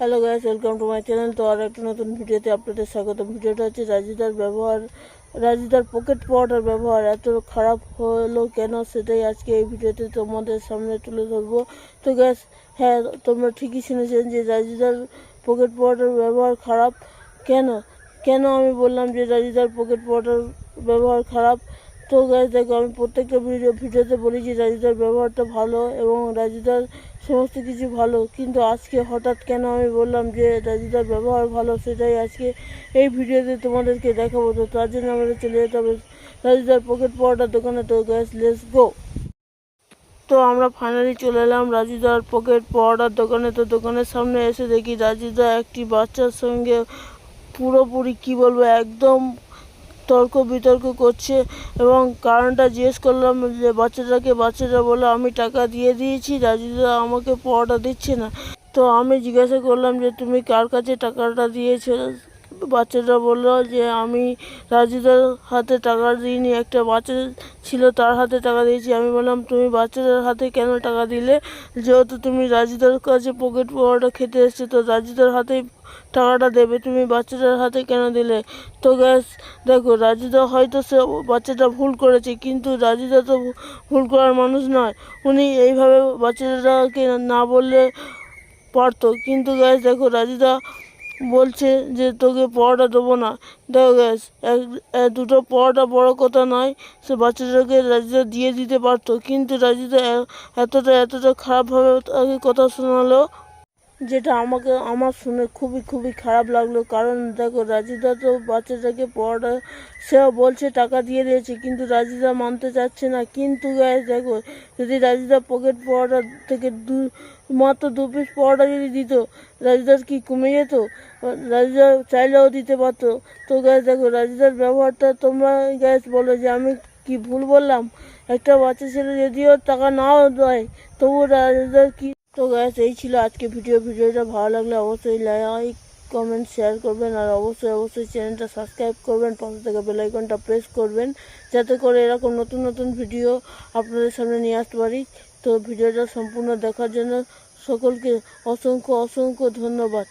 Hello guys welcome to my channel তো আর একটা নতুন ভিডিওতে আপনাদের স্বাগত ভিডিওটা হচ্ছে রাজিদার ব্যবহার, রাজিদার পকেট পাওয়াটার ব্যবহার। এত খারাপ হলো কেন সেটাই আজকে এই ভিডিওতে তোমাদের সামনে তুলে ধরবো। তো গ্যাস হ্যাঁ তোমরা ঠিকই শুনেছেন যে রাজিদার পকেট পাওয়াটার ব্যবহার খারাপ। কেন? কেন আমি বললাম যে রাজিদার পকেট পাওয়াটার ব্যবহার খারাপ? তো গাছ দেখো, আমি প্রত্যেকটা ভিডিও ভিডিওতে বলি যে রাজিদার ব্যবহারটা ভালো এবং রাজিদার সমস্ত কিছু ভালো। কিন্তু আজকে হঠাৎ কেন আমি বললাম যে রাজিদার ব্যবহার ভালো, সেটাই আজকে এই ভিডিওতে তোমাদেরকে দেখাবো। তো তার জন্য আমাদের চলে যেতে হবে রাজিদার পকেট পাওয়াটার দোকানে। তো গ্যাস লেস গো তো আমরা ফাইনালি চলে এলাম রাজিদার পকেট পাওয়াটার দোকানে। তো দোকানের সামনে এসে দেখি রাজিদা একটি বাচ্চার সঙ্গে পুরোপুরি, কি বলব, একদম তর্ক বিতর্ক করছে এবং কারণটা জিজ্ঞেস করলাম যে, বাচ্চাটাকে বাচ্চাটা বলে আমি টাকা দিয়ে দিয়েছি, রাজুদা আমাকে পড়াটা দিচ্ছে না। তো আমি জিজ্ঞাসা করলাম যে, তুমি কার কাছে টাকাটা দিয়েছ? বাচ্চাটা বলল যে, আমি রাজিদার হাতে টাকা দিইনি, একটা বাচ্চা ছিল তার হাতে টাকা দিয়েছি। আমি বললাম, তুমি বাচ্চাটার হাতে কেন টাকা দিলে? যেহেতু তুমি রাজিদার কাছে পকেট পড়াটা খেতে এসছো, তো রাজিদার হাতেই টাকাটা দেবে, তুমি বাচ্চাটার হাতে কেন দিলে? তো গ্যাস দেখো, রাজিদা হয়তো সে বাচ্চাটা ভুল করেছে, কিন্তু রাজিদা তো ভুল করার মানুষ নয়। উনি এইভাবে বাচ্চাটাকে না বললে পারতো। কিন্তু গ্যাস দেখো, রাজিদা বলছে যে, তোকে পড়াটা দেবো না। দেখো গ্যাস, এক দুটো পড়াটা বড় কথা নয়, সে বাচ্চাটাকে রাজিদা দিয়ে দিতে পারতো। কিন্তু রাজিদা এতটা এতটা খারাপভাবে তাকে কথা শোনালো যেটা আমাকে, আমার শুনে খুবই খুবই খারাপ লাগল। কারণ দেখো, রাজিদা তো বাচ্চাটাকে পড়াটা সেও বলছে টাকা দিয়ে দিয়েছে, কিন্তু রাজিদা মানতে চাচ্ছে না। কিন্তু গায়ে দেখো, যদি রাজিদা পকেট পড়াটা থেকে দু, মাত্র দু পিস পড়াটা যদি দিত, রাজিদার কি কমে যেত? রাজিদা চাইলেও দিতে পারতো। তো গ্যাস দেখো, রাজিদার ব্যবহারটা তোমরা গ্যাস বলো যে আমি কি ভুল বললাম? একটা বাচ্চা ছেলে যদিও টাকা নাও দেয়, তবুও রাজিদার কি তো গ্যাস এই ছিল আজকে ভিডিও ভিডিওটা ভালো লাগলে অবশ্যই লাইক কমেন্ট শেয়ার করবেন। আর অবশ্যই অবশ্যই চ্যানেলটা সাবস্ক্রাইব করবেন। পাশে থেকে বেলাইকনটা প্রেস করবেন। যাতে করে এরকম নতুন নতুন ভিডিও আপনাদের সামনে নিয়ে আসতে পারি। তো ভিডিওটা সম্পূর্ণ দেখার জন্য সকলকে অসংখ্য অসংখ্য ধন্যবাদ।